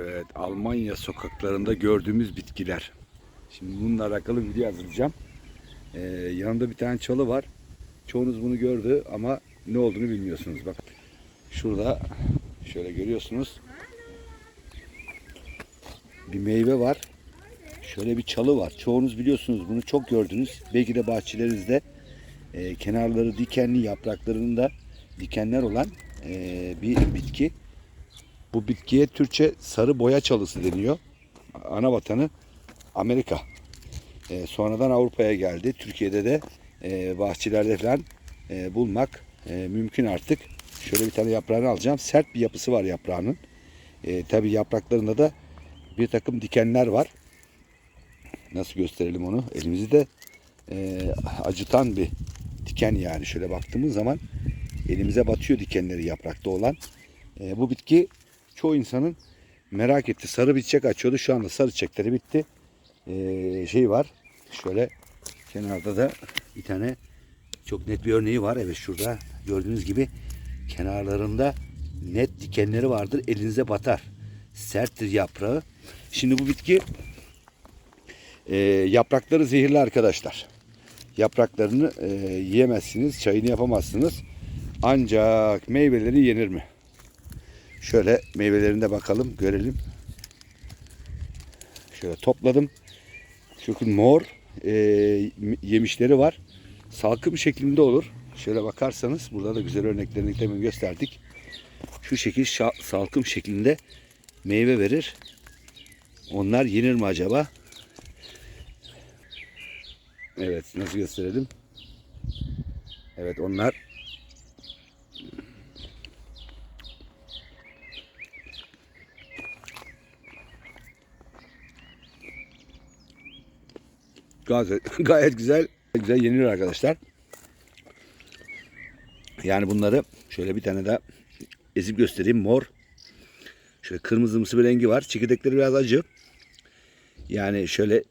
Evet, Almanya sokaklarında gördüğümüz bitkiler. Şimdi bununla alakalı video hazırlayacağım. Ee, yanımda bir tane çalı var. Çoğunuz bunu gördü ama ne olduğunu bilmiyorsunuz. Bak şurada şöyle görüyorsunuz. Bir meyve var. Şöyle bir çalı var. Çoğunuz biliyorsunuz bunu çok gördünüz. Belki de bahçelerinizde e, kenarları dikenli yapraklarında dikenler olan e, bir bitki. Bu bitkiye Türkçe sarı boya çalısı deniyor. Ana vatanı Amerika. E, sonradan Avrupa'ya geldi. Türkiye'de de e, bahçelerde falan e, bulmak e, mümkün artık. Şöyle bir tane yaprağını alacağım. Sert bir yapısı var yaprağının. E, Tabi yapraklarında da bir takım dikenler var. Nasıl gösterelim onu? Elimizi de e, acıtan bir diken yani. Şöyle baktığımız zaman elimize batıyor dikenleri yaprakta olan. E, bu bitki çoğu insanın merak etti. Sarı bir çiçek açıyordu. Şu anda sarı çiçekleri bitti. E, şey var. Şöyle kenarda da bir tane çok net bir örneği var. Evet şurada gördüğünüz gibi kenarlarında net dikenleri vardır. Elinize batar. Serttir yaprağı. Şimdi bu bitki e, yaprakları zehirli arkadaşlar. Yapraklarını e, yiyemezsiniz, çayını yapamazsınız. Ancak meyveleri yenir mi? Şöyle meyvelerine bakalım, görelim. Şöyle topladım. Şu mor e, yemişleri var. Salkım şeklinde olur. Şöyle bakarsanız burada da güzel örneklerini demin gösterdik. Şu şekil salkım şeklinde meyve verir. Onlar yenir mi acaba? Evet nasıl gösterelim? Evet onlar gayet, gayet güzel güzel yeniyor arkadaşlar. Yani bunları şöyle bir tane daha ezip göstereyim. Mor. Şöyle kırmızımsı bir rengi var. Çekirdekleri biraz acı. Yani şöyle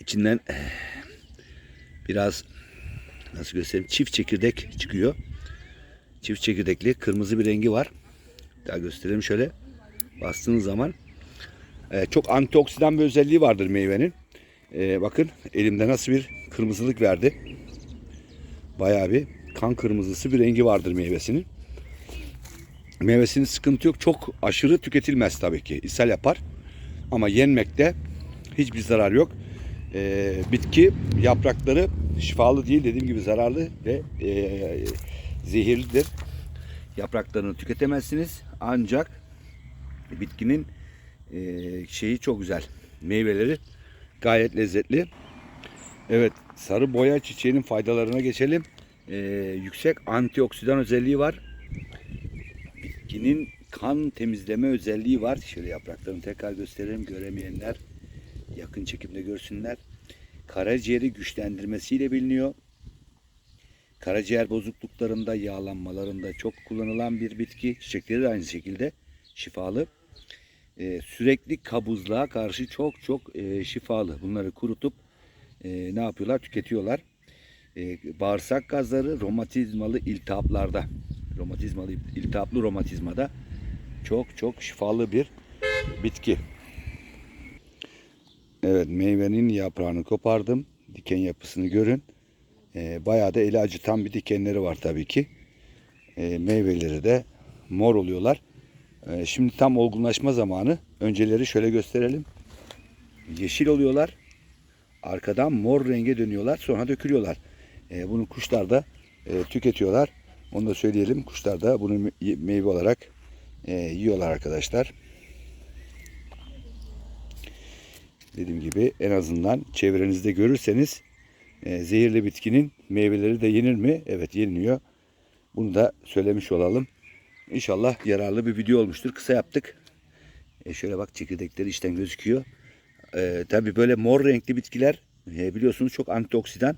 içinden eh, biraz nasıl göstereyim çift çekirdek çıkıyor. Çift çekirdekli kırmızı bir rengi var. Daha gösterelim şöyle. Bastığınız zaman eh, çok antioksidan bir özelliği vardır meyvenin. Eh, bakın elimde nasıl bir kırmızılık verdi. Bayağı bir kan kırmızısı bir rengi vardır meyvesinin. Meyvesinin sıkıntı yok. Çok aşırı tüketilmez tabii ki. İshal yapar. Ama yenmekte hiçbir zarar yok. Ee, bitki yaprakları şifalı değil dediğim gibi zararlı ve e, zehirlidir. Yapraklarını tüketemezsiniz. Ancak bitkinin e, şeyi çok güzel. Meyveleri gayet lezzetli. Evet sarı boya çiçeğinin faydalarına geçelim. Ee, yüksek antioksidan özelliği var. Bitkinin kan temizleme özelliği var. Şöyle yapraklarını tekrar gösterelim. Göremeyenler yakın çekimde görsünler. Karaciğeri güçlendirmesiyle biliniyor. Karaciğer bozukluklarında, yağlanmalarında çok kullanılan bir bitki. Çiçekleri de aynı şekilde şifalı. Ee, sürekli kabızlığa karşı çok çok e, şifalı. Bunları kurutup e, ne yapıyorlar? Tüketiyorlar. E, bağırsak gazları romatizmalı iltihaplarda, romatizmalı iltihaplı romatizmada çok çok şifalı bir bitki. Evet meyvenin yaprağını kopardım. Diken yapısını görün. E, bayağı da eli acıtan bir dikenleri var tabii ki. E, meyveleri de mor oluyorlar. E, şimdi tam olgunlaşma zamanı. Önceleri şöyle gösterelim. Yeşil oluyorlar. Arkadan mor renge dönüyorlar. Sonra dökülüyorlar. E, bunu kuşlar da e, tüketiyorlar. Onu da söyleyelim. Kuşlar da bunu me- meyve olarak e, yiyorlar arkadaşlar. Dediğim gibi en azından çevrenizde görürseniz e, zehirli bitkinin meyveleri de yenir mi? Evet yeniliyor. Bunu da söylemiş olalım. İnşallah yararlı bir video olmuştur. Kısa yaptık. E, şöyle bak çekirdekleri içten gözüküyor. E, tabii böyle mor renkli bitkiler e, biliyorsunuz çok antioksidan.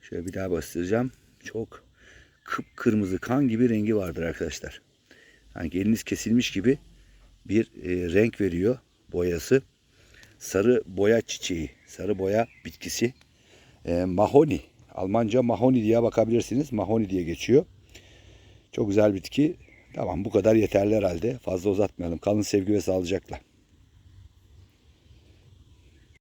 Şöyle bir daha bastıracağım. Çok kıpkırmızı kan gibi rengi vardır arkadaşlar. Sanki eliniz kesilmiş gibi bir e, renk veriyor boyası. Sarı boya çiçeği, sarı boya bitkisi. E, mahoni, Almanca mahoni diye bakabilirsiniz. Mahoni diye geçiyor. Çok güzel bitki. Tamam bu kadar yeterli herhalde. Fazla uzatmayalım. Kalın sevgi ve sağlıcakla.